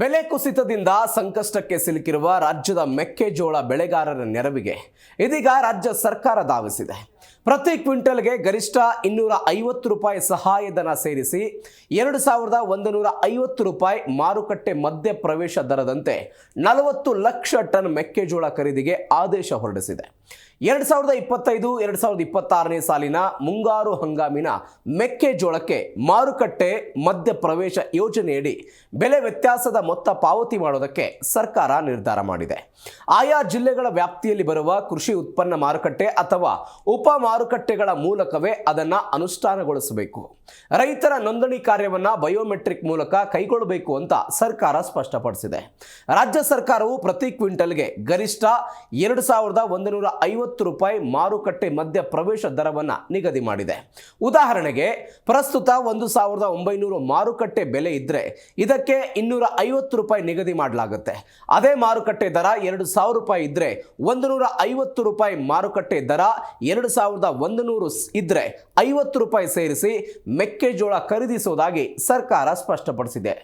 ಬೆಲೆ ಕುಸಿತದಿಂದ ಸಂಕಷ್ಟಕ್ಕೆ ಸಿಲುಕಿರುವ ರಾಜ್ಯದ ಮೆಕ್ಕೆಜೋಳ ಬೆಳೆಗಾರರ ನೆರವಿಗೆ ಇದೀಗ ರಾಜ್ಯ ಸರ್ಕಾರ ಧಾವಿಸಿದೆ. ಪ್ರತಿ ಕ್ವಿಂಟಲ್ಗೆ ಗರಿಷ್ಠ ಇನ್ನೂರ ಐವತ್ತು ರೂಪಾಯಿ ಸಹಾಯಧನ ಸೇರಿಸಿ ಎರಡು ಸಾವಿರದ ಒಂದು ನೂರ ಐವತ್ತು ರೂಪಾಯಿ ಮಾರುಕಟ್ಟೆ ಮಧ್ಯ ಪ್ರವೇಶ ದರದಂತೆ ನಲವತ್ತು ಲಕ್ಷ ಟನ್ ಮೆಕ್ಕೆಜೋಳ ಖರೀದಿಗೆ ಆದೇಶ ಹೊರಡಿಸಿದೆ. ಎರಡು ಸಾವಿರದ ಇಪ್ಪತ್ತೈದು, ಎರಡು ಸಾವಿರದ ಇಪ್ಪತ್ತಾರನೇ ಸಾಲಿನ ಮುಂಗಾರು ಹಂಗಾಮಿನ ಮೆಕ್ಕೆಜೋಳಕ್ಕೆ ಮಾರುಕಟ್ಟೆ ಮಧ್ಯ ಪ್ರವೇಶ ಯೋಜನೆಯಡಿ ಬೆಲೆ ವ್ಯತ್ಯಾಸದ ಮೊತ್ತ ಪಾವತಿ ಮಾಡೋದಕ್ಕೆ ಸರ್ಕಾರ ನಿರ್ಧಾರ ಮಾಡಿದೆ. ಆಯಾ ಜಿಲ್ಲೆಗಳ ವ್ಯಾಪ್ತಿಯಲ್ಲಿ ಬರುವ ಕೃಷಿ ಉತ್ಪನ್ನ ಮಾರುಕಟ್ಟೆ ಅಥವಾ ಉಪ ಮಾರುಕಟ್ಟೆಗಳ ಮೂಲಕವೇ ಅದನ್ನು ಅನುಷ್ಠಾನಗೊಳಿಸಬೇಕು. ರೈತರ ನೋಂದಣಿ ಕಾರ್ಯವನ್ನ ಬಯೋಮೆಟ್ರಿಕ್ ಮೂಲಕ ಕೈಗೊಳ್ಳಬೇಕು ಅಂತ ಸರ್ಕಾರ ಸ್ಪಷ್ಟಪಡಿಸಿದೆ. ರಾಜ್ಯ ಸರ್ಕಾರವು ಪ್ರತಿ ಕ್ವಿಂಟಲ್ಗೆ ಗರಿಷ್ಠ ಎರಡು ಸಾವಿರದ ಒಂದುನೂರ ಐವತ್ತು ರೂಪಾಯಿ ಮಾರುಕಟ್ಟೆ ಮಧ್ಯ ಪ್ರವೇಶ ದರವನ್ನ ನಿಗದಿ ಮಾಡಿದೆ. ಉದಾಹರಣೆಗೆ, ಪ್ರಸ್ತುತ ಒಂದು ಸಾವಿರದ ಒಂಬೈನೂರು ಮಾರುಕಟ್ಟೆ ಬೆಲೆ ಇದ್ರೆ ಇದಕ್ಕೆ ಇನ್ನೂರ ಐವತ್ತು ರೂಪಾಯಿ ನಿಗದಿ ಮಾಡಲಾಗುತ್ತೆ. ಅದೇ ಮಾರುಕಟ್ಟೆ ದರ ಎರಡು ಸಾವಿರ ರೂಪಾಯಿ ಇದ್ರೆ ಒಂದು ನೂರ ಐವತ್ತು ರೂಪಾಯಿ ಮಾರುಕಟ್ಟೆ ದರ ಎರಡು ಸಾವಿರದ ಒಂದು ನೂರು ಇದ್ರೆ ಐವತ್ತು ರೂಪಾಯಿ ಸೇರಿಸಿ ಮೆಕ್ಕೆಜೋಳ ಖರೀದಿಸುವುದಾಗಿ ಸರ್ಕಾರ ಸ್ಪಷ್ಟಪಡಿಸಿದೆ.